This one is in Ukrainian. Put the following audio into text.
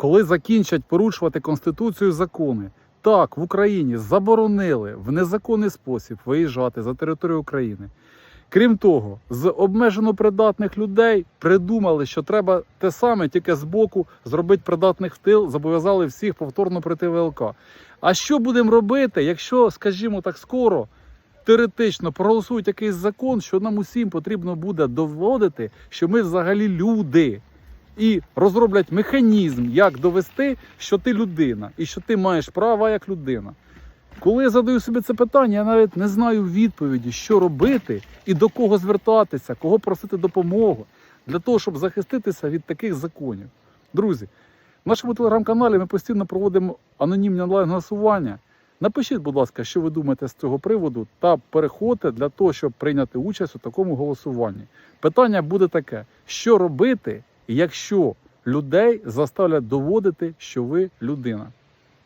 коли закінчать порушувати Конституцію закони. Так, в Україні заборонили в незаконний спосіб виїжджати за територію України. Крім того, з обмежено придатних людей придумали, що треба те саме, тільки з боку зробити придатних в тил, зобов'язали всіх повторно прийти ВЛК. А що будемо робити, якщо, скажімо так, скоро теоретично проголосують якийсь закон, що нам усім потрібно буде доводити, що ми взагалі люди, і розроблять механізм, як довести, що ти людина, і що ти маєш права як людина. Коли я задаю собі це питання, я навіть не знаю відповіді, що робити і до кого звертатися, кого просити допомогу для того, щоб захиститися від таких законів. Друзі, в нашому телеграм-каналі ми постійно проводимо анонімні онлайн-голосування. Напишіть, будь ласка, що ви думаєте з цього приводу, та переходьте для того, щоб прийняти участь у такому голосуванні. Питання буде таке: що робити, якщо людей заставлять доводити, що ви людина?